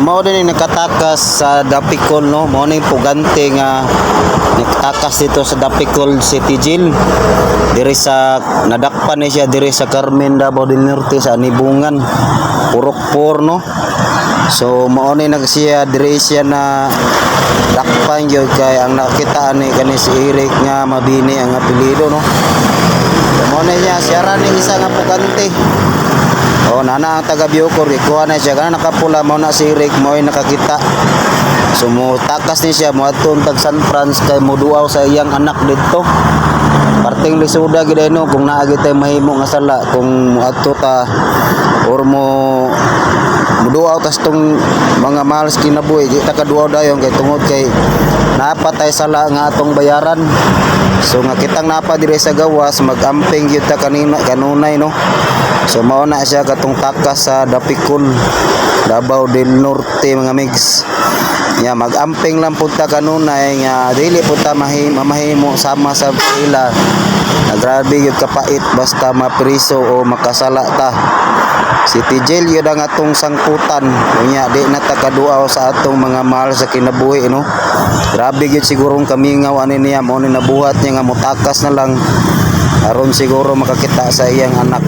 mao din nakatakas sa Dapicol no, mao ni pugante nga nakatakas dito sa Dapicol City Jail. Diri sa nadakpan ni siya diri sa Carmen Davao del Norte sa Anibungan. Purok no. So mao ni nagsiya diri siya na dakpan gyud kay ang nakita ni kani si Eric nga mabini ang apelyido no. So, mao ni niya siya ra ni isa nga pugante. Oh, nana ang taga Biocor, ikuha na siya. Kana nakapula mo na si Rick, mo nakakita. So, mo takas ni siya, mo atong tag San Franz, kay mo duaw sa iyang anak dito. Parting lisuda gid no kung naagi tay mahimo nga sala kung ato ta or mo muduaw tas tong mga mahal sa kinabuhi di ta kaduaw dayon kay tungod kay napatay sala nga atong bayaran so nga kitang napa dire sa gawas magamping gyud ta kanina kanunay no so mao na siya katong takas sa Dapicol Davao del Norte mga mix Ya magamping lang punta kanunay nga dili punta mahi, mamahimo sama sa ila. Grabe gyud kapait basta mapriso o makasala ta. Si Tijel yun ang atong sangkutan. Unya di na ta kaduaw sa atong mga mahal sa kinabuhi no. Grabe gyud sigurong kamingaw ani niya mo nabuhat niya nga mutakas na lang aron siguro makakita sa iyang anak.